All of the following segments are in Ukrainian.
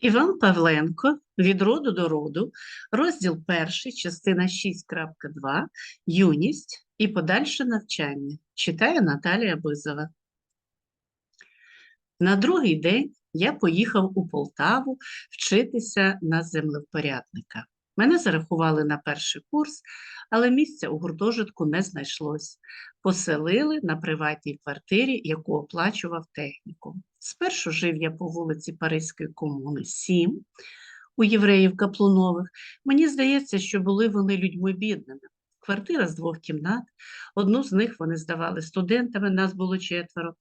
Іван Павленко від роду до роду, розділ 1, частина 6.2, юність і подальше навчання. Читає Наталія Бизова. На другий день я поїхав у Полтаву вчитися на землевпорядника. Мене зарахували на перший курс, але місця у гуртожитку не знайшлось. Поселили на приватній квартирі, яку оплачував технікум. Спершу жив я по вулиці Паризької комуни, 7, у євреїв Каплунових. Мені здається, що були вони людьми бідними. Квартира з двох кімнат, одну з них вони здавали студентами, нас було четверо.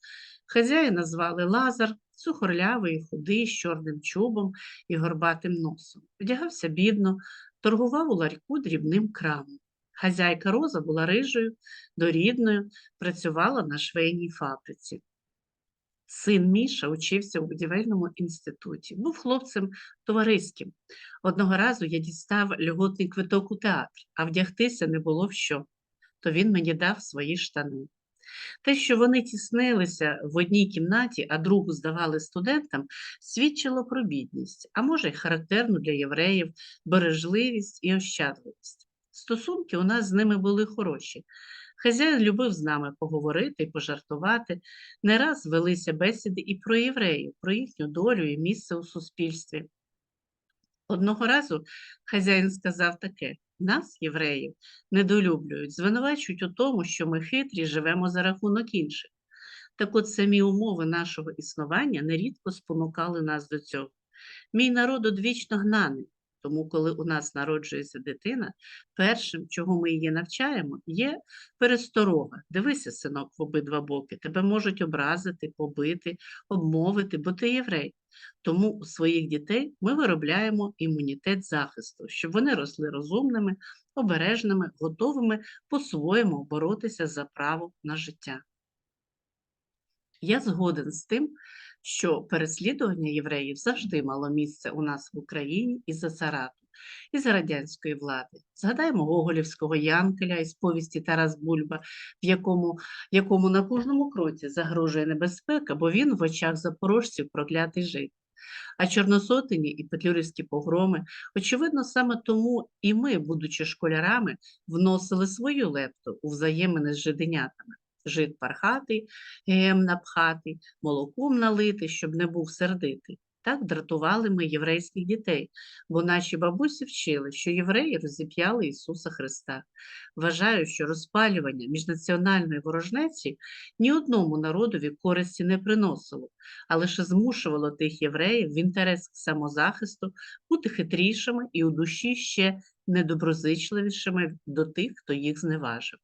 Хазяїна звали Лазар, сухорлявий, худий, з чорним чубом і горбатим носом. Вдягався бідно, торгував у ларьку дрібним крамом. Хазяйка Роза була рижою, дорідною, працювала на швейній фабриці. Син Міша учився у будівельному інституті, був хлопцем товариським. Одного разу я дістав льготний квиток у театр, а вдягтися не було в що, то він мені дав свої штани. Те, що вони тіснилися в одній кімнаті, а другу здавали студентам, свідчило про бідність, а може й характерну для євреїв бережливість і ощадливість. Стосунки у нас з ними були хороші. Хазяїн любив з нами поговорити і пожартувати. Не раз велися бесіди і про євреїв, про їхню долю і місце у суспільстві. Одного разу хазяїн сказав таке: нас, євреїв, недолюблюють, звинувачують у тому, що ми хитрі живемо за рахунок інших. Так от самі умови нашого існування нерідко спонукали нас до цього. Мій народ одвічно гнаний, тому, коли у нас народжується дитина, першим, чого ми її навчаємо, є пересторога. Дивися, синок, в обидва боки, тебе можуть образити, побити, обмовити, бо ти єврей. Тому у своїх дітей ми виробляємо імунітет захисту, щоб вони росли розумними, обережними, готовими по-своєму боротися за право на життя. Я згоден з тим, що переслідування євреїв завжди мало місце у нас в Україні і за царату, і за радянської влади. Згадаємо Гоголівського Янкеля із повісті Тарас Бульба, в якому, якому на кожному кроці загрожує небезпека, бо він в очах запорожців проклятий жит. А чорносотені і петлюрівські погроми, очевидно, саме тому і ми, будучи школярами, вносили свою лепту у взаємини з жиденятами жит пархатий, гем напхатий, молоком налитий, щоб не був сердитий. Так дратували ми єврейських дітей, бо наші бабусі вчили, що євреї розіп'яли Ісуса Христа. Вважаю, що розпалювання міжнаціональної ворожнеці ні одному народові користі не приносило, а лише змушувало тих євреїв в інтерес самозахисту бути хитрішими і у душі ще недоброзичливішими до тих, хто їх зневажив.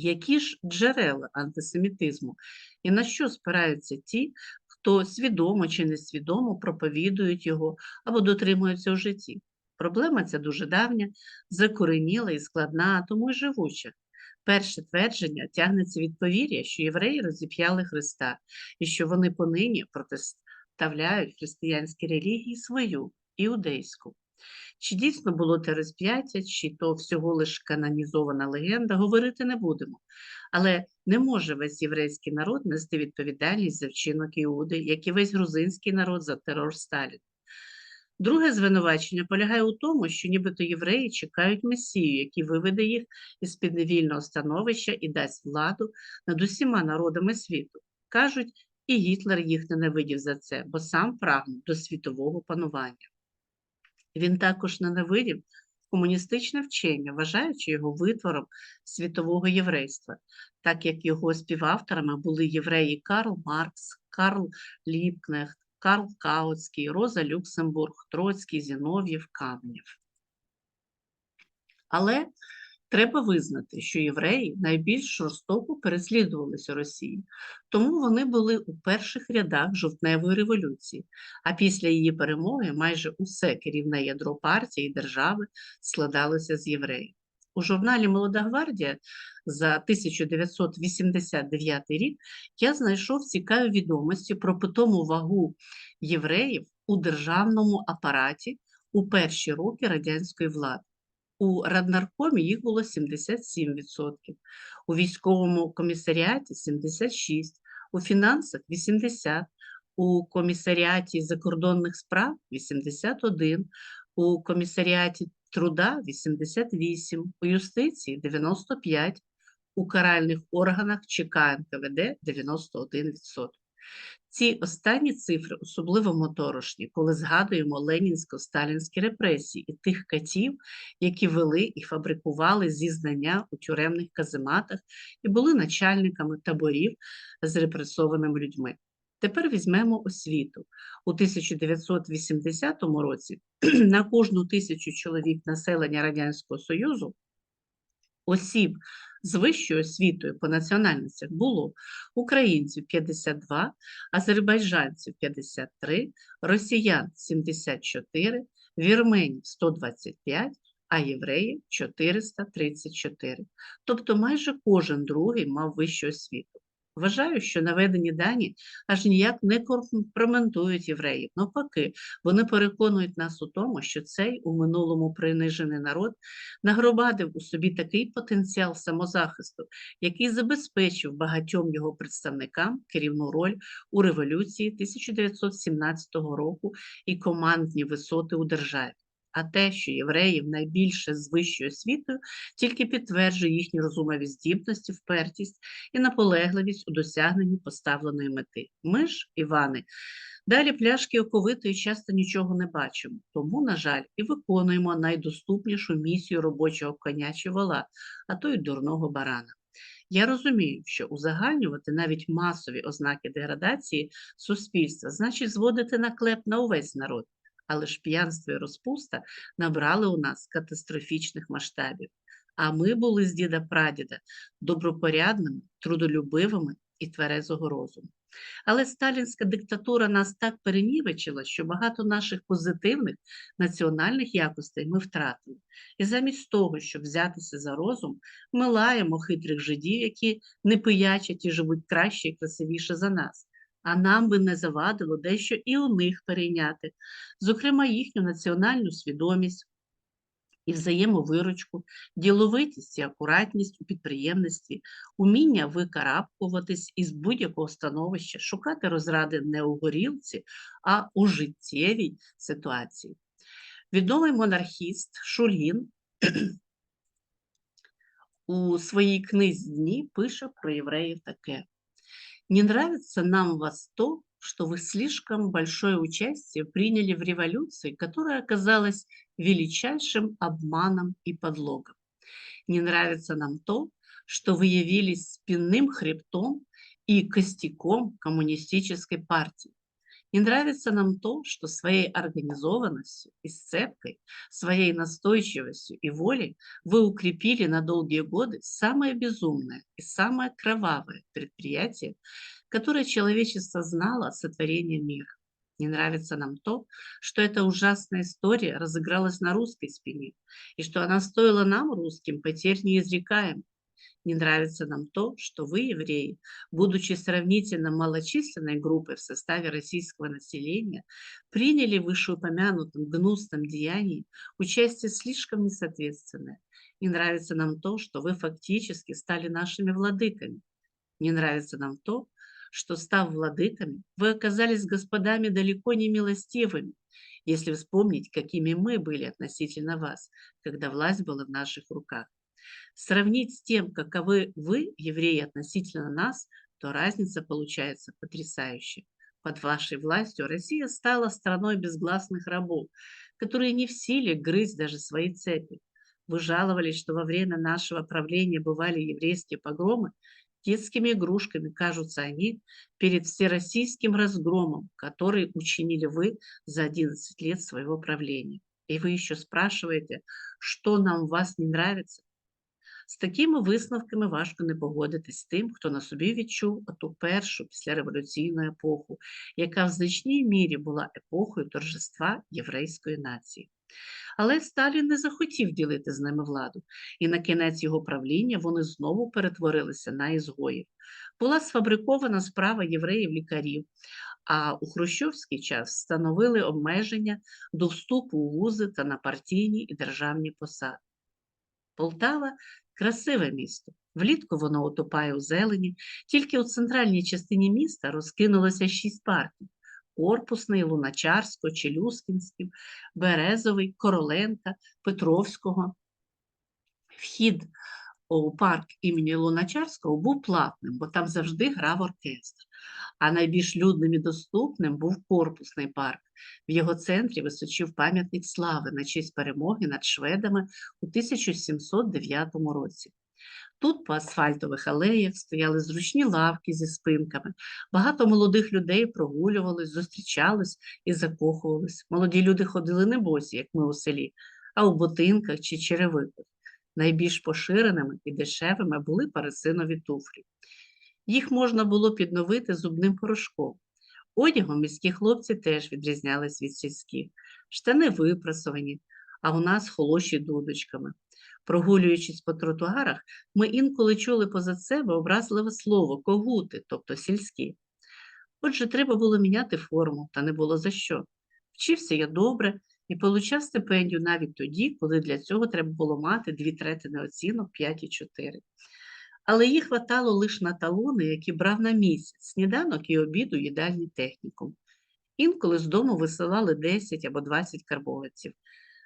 Які ж джерела антисемітизму і на що спираються ті, хто свідомо чи несвідомо проповідують його або дотримуються у житті? Проблема ця дуже давня, закореніла і складна, а тому й живуча. Перше твердження тягнеться від повір'я, що євреї розіп'яли Христа і що вони понині протиставляють християнській релігії свою іудейську. Чи дійсно було те розп'яття, чи то всього лиш канонізована легенда, говорити не будемо. Але не може весь єврейський народ нести відповідальність за вчинок Іуди, як і весь грузинський народ за терор Сталіна. Друге звинувачення полягає у тому, що нібито євреї чекають Месію, який виведе їх із підневільного становища і дасть владу над усіма народами світу. Кажуть, і Гітлер їх ненавидів за це, бо сам прагнув до світового панування. Він також ненавидів комуністичне вчення, вважаючи його витвором світового єврейства, так як його співавторами були євреї Карл Маркс, Карл Ліпкнехт, Карл Каутський, Роза Люксембург, Троцький, Зінов'єв, Кам'єв. Але Треба визнати, що євреї найбільш жорстоко переслідувалися Росії, тому вони були у перших рядах жовтневої революції, а після її перемоги майже усе керівне ядро партії і держави складалося з євреїв. У журналі Молода гвардія за 1989 рік я знайшов цікаві відомості про питому вагу євреїв у державному апараті у перші роки радянської влади. У Раднаркомі їх було 77%, у військовому комісаріаті 76%, у фінансах 80%, у комісаріаті закордонних справ 81%, у комісаріаті труда 88%, у юстиції 95%, у каральних органах ЧК НКВД 91%. Ці останні цифри особливо моторошні, коли згадуємо ленінсько-сталінські репресії і тих катів, які вели і фабрикували зізнання у тюремних казематах і були начальниками таборів з репресованими людьми. Тепер візьмемо освіту. У 1980 році на кожну тисячу чоловік населення Радянського Союзу осіб з вищою освітою по національностях було українців 52, азербайджанців 53, росіян 74, вірменів 125, а євреїв 434. Тобто майже кожен другий мав вищу освіту. Вважаю, що наведені дані аж ніяк не компрометують євреїв. Навпаки, вони переконують нас у тому, що цей у минулому принижений народ нагромадив у собі такий потенціал самозахисту, який забезпечив багатьом його представникам керівну роль у революції 1917 року і командні висоти у державі. А те, що євреїв найбільше з вищою освітою, тільки підтверджує їхні розумові здібності, впертість і наполегливість у досягненні поставленої мети. Ми ж, Івани, далі пляшки оковитої часто нічого не бачимо, тому, на жаль, і виконуємо найдоступнішу місію робочого коня чи вола, а то й дурного барана. Я розумію, що узагальнювати навіть масові ознаки деградації суспільства значить зводити наклеп на увесь народ але ж п'янство і розпуста набрали у нас катастрофічних масштабів. А ми були з діда прадіда добропорядними, трудолюбивими і тверезого розуму. Але сталінська диктатура нас так перенівечила, що багато наших позитивних національних якостей ми втратили. І замість того, щоб взятися за розум, ми лаємо хитрих жидів, які не пиячать і живуть краще і красивіше за нас а нам би не завадило дещо і у них перейняти, зокрема, їхню національну свідомість і взаємовиручку, діловитість і акуратність у підприємництві, уміння викарабкуватись із будь-якого становища, шукати розради не у горілці, а у життєвій ситуації. Відомий монархіст Шульгін у своїй книзі пише про євреїв таке. Не нравится нам вас то, что вы слишком большое участие приняли в революции, которая оказалась величайшим обманом и подлогом. Не нравится нам то, что вы явились спинным хребтом и костяком коммунистической партии. Не нравится нам то, что своей организованностью и сцепкой, своей настойчивостью и волей вы укрепили на долгие годы самое безумное и самое кровавое предприятие, которое человечество знало от сотворения мира. Не нравится нам то, что эта ужасная история разыгралась на русской спине, и что она стоила нам, русским, потерь неизрекаемых. Не нравится нам то, что вы, евреи, будучи сравнительно малочисленной группой в составе российского населения, приняли в вышеупомянутом гнусном деянии участие слишком несоответственное. Не нравится нам то, что вы фактически стали нашими владыками. Не нравится нам то, что, став владыками, вы оказались господами далеко не милостивыми, если вспомнить, какими мы были относительно вас, когда власть была в наших руках. Сравнить с тем, каковы вы, евреи, относительно нас, то разница получается потрясающая. Под вашей властью Россия стала страной безгласных рабов, которые не в силе грызть даже свои цепи. Вы жаловались, что во время нашего правления бывали еврейские погромы. Детскими игрушками кажутся они перед всероссийским разгромом, который учинили вы за 11 лет своего правления. И вы еще спрашиваете, что нам в вас не нравится? З такими висновками важко не погодитись з тим, хто на собі відчув ту першу післяреволюційну епоху, яка в значній мірі була епохою торжества єврейської нації. Але Сталін не захотів ділити з ними владу, і на кінець його правління вони знову перетворилися на ізгоїв. Була сфабрикована справа євреїв-лікарів, а у Хрущовський час встановили обмеження до вступу у вузи та на партійні і державні посади. Полтава Красиве місто. Влітку воно утопає у зелені, тільки у центральній частині міста розкинулося шість парків. Корпусний, Луначарського, Челюскінський, Березовий, Короленка, Петровського. Вхід у парк імені Луначарського був платним, бо там завжди грав оркестр. А найбільш людним і доступним був корпусний парк. В його центрі височив пам'ятник слави на честь перемоги над шведами у 1709 році. Тут по асфальтових алеях стояли зручні лавки зі спинками. Багато молодих людей прогулювались, зустрічались і закохувались. Молоді люди ходили не босі, як ми у селі, а у ботинках чи черевиках. Найбільш поширеними і дешевими були парисинові туфлі. Їх можна було підновити зубним порошком. Одягом міські хлопці теж відрізнялись від сільських. Штани випрасовані, а у нас холоші дудочками. Прогулюючись по тротуарах, ми інколи чули поза себе образливе слово когути, тобто сільські. Отже, треба було міняти форму, та не було за що. Вчився я добре і получав стипендію навіть тоді, коли для цього треба було мати дві третини оцінок 5 і 4. Але їх хватало лише на талони, які брав на місяць, сніданок і обід у їдальні технікум. Інколи з дому висилали 10 або 20 карбованців.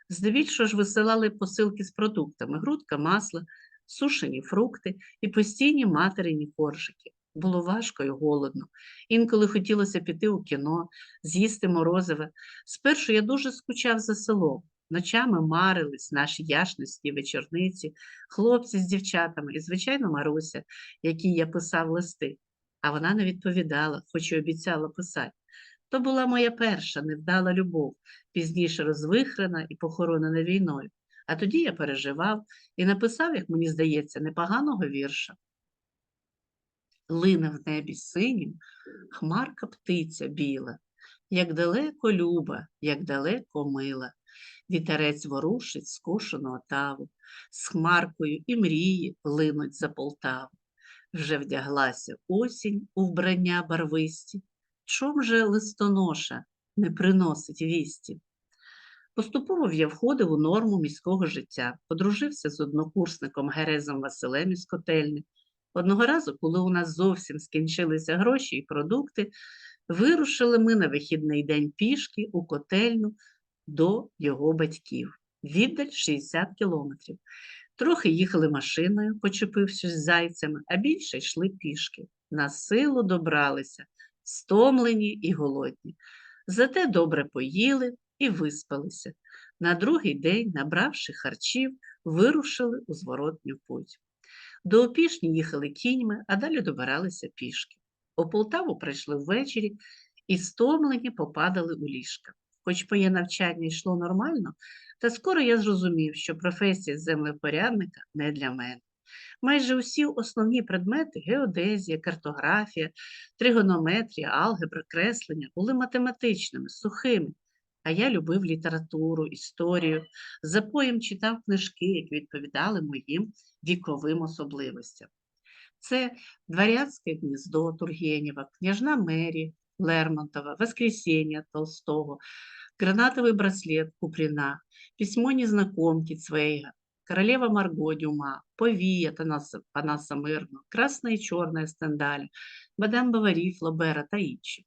Здебільшого ж висилали посилки з продуктами, грудка, масло, сушені фрукти і постійні материні коржики. Було важко і голодно. Інколи хотілося піти у кіно, з'їсти морозиве. Спершу я дуже скучав за селом. Ночами марились наші яшності, вечорниці, хлопці з дівчатами і, звичайно, Маруся, якій я писав листи. А вона не відповідала, хоч і обіцяла писати. То була моя перша невдала любов, пізніше розвихрена і похоронена війною. А тоді я переживав і написав, як мені здається, непоганого вірша. Лине в небі синім, хмарка птиця біла, як далеко люба, як далеко мила. Вітерець ворушить скошену отаву, з хмаркою і мрії линуть за Полтаву. Вже вдяглася осінь у вбрання барвисті, чом же листоноша не приносить вісті? Поступово я входив у норму міського життя, подружився з однокурсником Герезом Василем із котельні. Одного разу, коли у нас зовсім скінчилися гроші і продукти, вирушили ми на вихідний день пішки у котельну до його батьків. Віддаль 60 кілометрів. Трохи їхали машиною, почепившись зайцями, а більше йшли пішки. На силу добралися, стомлені і голодні. Зате добре поїли і виспалися. На другий день, набравши харчів, вирушили у зворотню путь. До Опішні їхали кіньми, а далі добиралися пішки. У Полтаву прийшли ввечері і стомлені попадали у ліжка. Хоч моє навчання йшло нормально, та скоро я зрозумів, що професія землепорядника не для мене. Майже усі основні предмети геодезія, картографія, тригонометрія, алгебра, креслення були математичними, сухими, а я любив літературу, історію, запоєм читав книжки, які відповідали моїм віковим особливостям. Це Дворянське гніздо Тургенєва, княжна Мері Лермонтова, Воскресіння Толстого, Гранатовый браслет Куприна, Письмо незнакомки Цвейга, Королева Марго Дюма, Танаса, Панаса Мирно, Красна і Чорна Стендаля, Мадам Баварі Флобера та інші.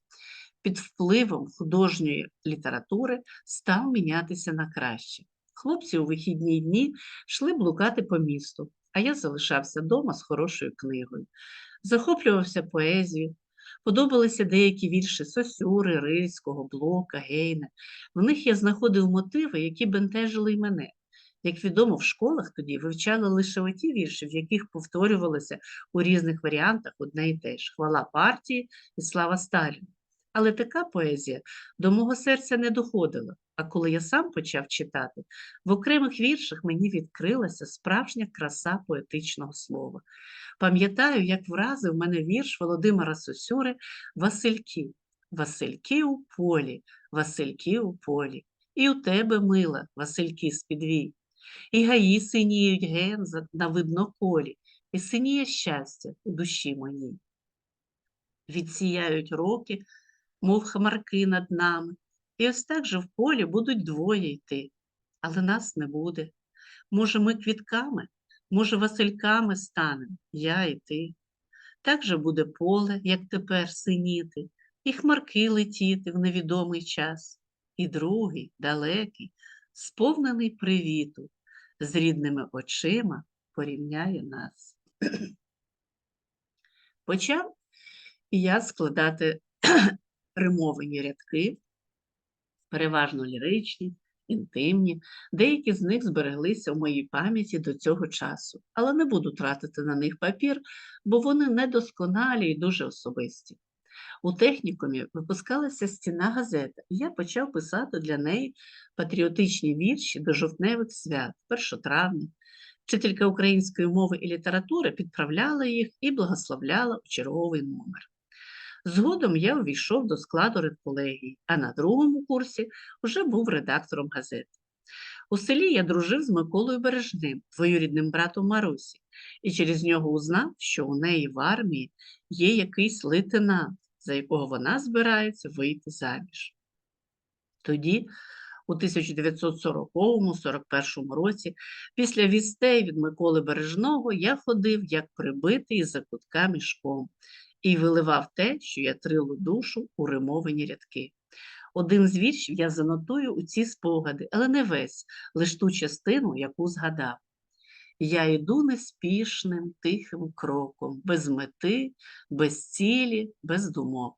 Під впливом художньої літератури став мінятися на краще. Хлопці у вихідні дні йшли блукати по місту, а я залишався вдома з хорошою книгою. Захоплювався поезією, подобалися деякі вірші Сосюри, Рильського, Блока, Гейна. В них я знаходив мотиви, які бентежили й мене. Як відомо, в школах тоді вивчали лише оті вірші, в яких повторювалося у різних варіантах одне й те ж хвала партії і слава Сталіну. Але така поезія до мого серця не доходила. А коли я сам почав читати, в окремих віршах мені відкрилася справжня краса поетичного слова. Пам'ятаю, як вразив мене вірш Володимира Сосюри Васильки. Васильки у полі, Васильки у полі, і у тебе мила, Васильки з підвій. І гаї синіють ген на видноколі, і синіє щастя у душі моїй. Відсіяють роки, мов хмарки над нами, і ось так же в полі будуть двоє йти, але нас не буде. Може, ми квітками, може, васильками станемо, я і ти. Так же буде поле, як тепер синіти, і хмарки летіти в невідомий час, і другий, далекий, сповнений привіту, з рідними очима порівняє нас. Почав я складати римовані рядки, переважно ліричні, інтимні, деякі з них збереглися в моїй пам'яті до цього часу, але не буду тратити на них папір, бо вони недосконалі і дуже особисті. У технікумі випускалася стіна газета, і я почав писати для неї патріотичні вірші до жовтневих свят, першотравня. Вчителька української мови і літератури підправляла їх і благословляла у черговий номер. Згодом я увійшов до складу редколегії, а на другому курсі вже був редактором газети. У селі я дружив з Миколою Бережним, двоюрідним братом Марусі, і через нього узнав, що у неї в армії є якийсь лейтенант, за якого вона збирається вийти заміж. Тоді, у 1940-41 році, після вістей від Миколи Бережного, я ходив як прибитий за кутка мішком і виливав те, що я трилу душу у римовані рядки. Один з віршів я занотую у ці спогади, але не весь, лиш ту частину, яку згадав. Я йду неспішним, тихим кроком, без мети, без цілі, без думок.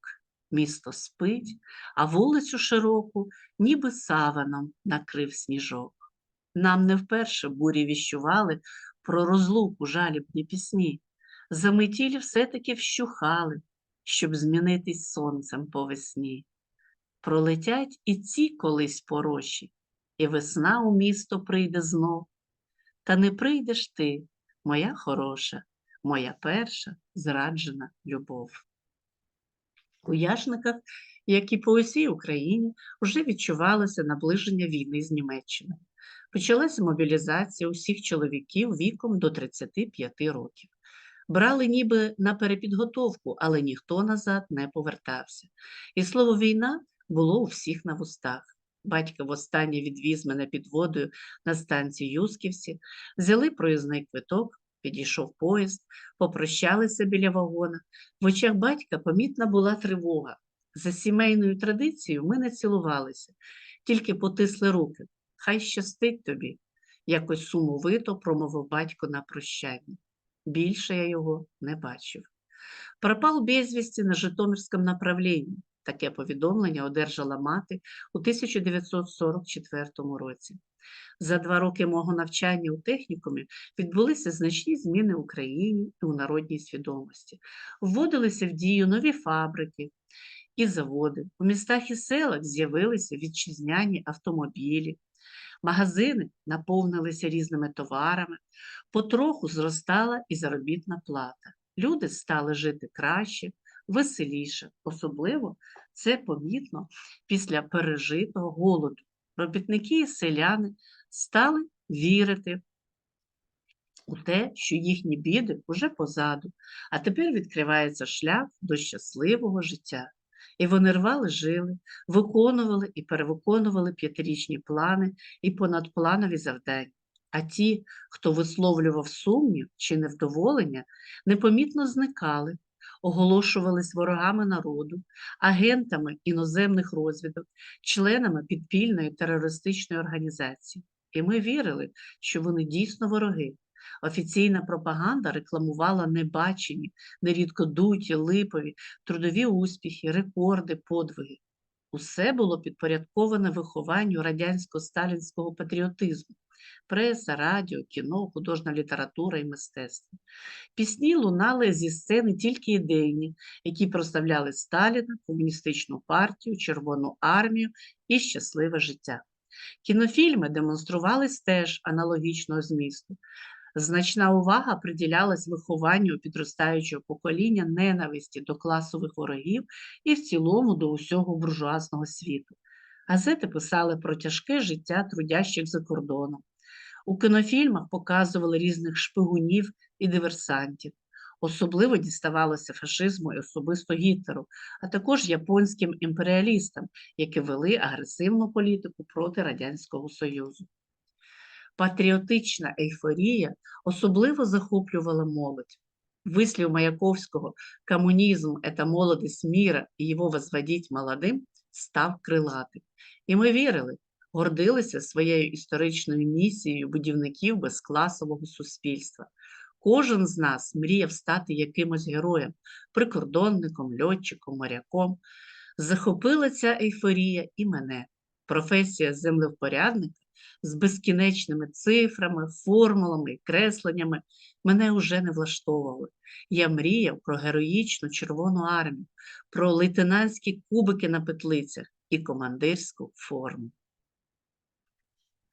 Місто спить, а вулицю широку, ніби саваном накрив сніжок. Нам не вперше бурі віщували про розлуку жалібні пісні. Заметілі все-таки вщухали, щоб змінитись сонцем по весні. Пролетять і ці колись пороші, і весна у місто прийде знов. Та не прийдеш ти, моя хороша, моя перша зраджена любов. У Яшниках, як і по усій Україні, вже відчувалося наближення війни з Німеччиною. Почалася мобілізація усіх чоловіків віком до 35 років. Брали ніби на перепідготовку, але ніхто назад не повертався. І слово війна було у всіх на вустах. Батько востаннє відвіз мене під водою на станції Юсківці, взяли проїзний квиток, підійшов поїзд, попрощалися біля вагона. В очах батька помітна була тривога. За сімейною традицією ми не цілувалися, тільки потисли руки. Хай щастить тобі, якось сумовито промовив батько на прощання. Більше я його не бачив. Пропав безвісті на Житомирському направлінні. Таке повідомлення одержала мати у 1944 році. За два роки мого навчання у технікумі відбулися значні зміни в Україні і у народній свідомості. Вводилися в дію нові фабрики і заводи. У містах і селах з'явилися вітчизняні автомобілі. Магазини наповнилися різними товарами, потроху зростала і заробітна плата. Люди стали жити краще, веселіше. Особливо це помітно після пережитого голоду. Робітники і селяни стали вірити у те, що їхні біди вже позаду, а тепер відкривається шлях до щасливого життя. І вони рвали жили, виконували і перевиконували п'ятирічні плани і понадпланові завдання. А ті, хто висловлював сумнів чи невдоволення, непомітно зникали, оголошувались ворогами народу, агентами іноземних розвідок, членами підпільної терористичної організації. І ми вірили, що вони дійсно вороги. Офіційна пропаганда рекламувала небачені, нерідко дуті, липові, трудові успіхи, рекорди, подвиги. Усе було підпорядковане вихованню радянсько-сталінського патріотизму преса, радіо, кіно, художня література і мистецтво. Пісні лунали зі сцени тільки ідейні, які проставляли Сталіна, комуністичну партію, Червону армію і щасливе життя. Кінофільми демонструвались теж аналогічного змісту. Значна увага приділялась вихованню підростаючого покоління ненависті до класових ворогів і в цілому до усього буржуазного світу. Газети писали про тяжке життя трудящих за кордоном. У кінофільмах показували різних шпигунів і диверсантів. Особливо діставалося фашизму і особисто Гітлеру, а також японським імперіалістам, які вели агресивну політику проти Радянського Союзу. Патріотична ейфорія особливо захоплювала молодь. Вислів Маяковського «Коммунизм – это молодость мира, и его возводить молодим» став крилатим. І ми вірили, гордилися своєю історичною місією будівників безкласового суспільства. Кожен з нас мріяв стати якимось героєм, прикордонником, льотчиком, моряком. Захопила ця ейфорія і мене. Професія землевпорядника з безкінечними цифрами, формулами і кресленнями мене уже не влаштовували. Я мріяв про героїчну Червону армію, про лейтенантські кубики на петлицях і командирську форму.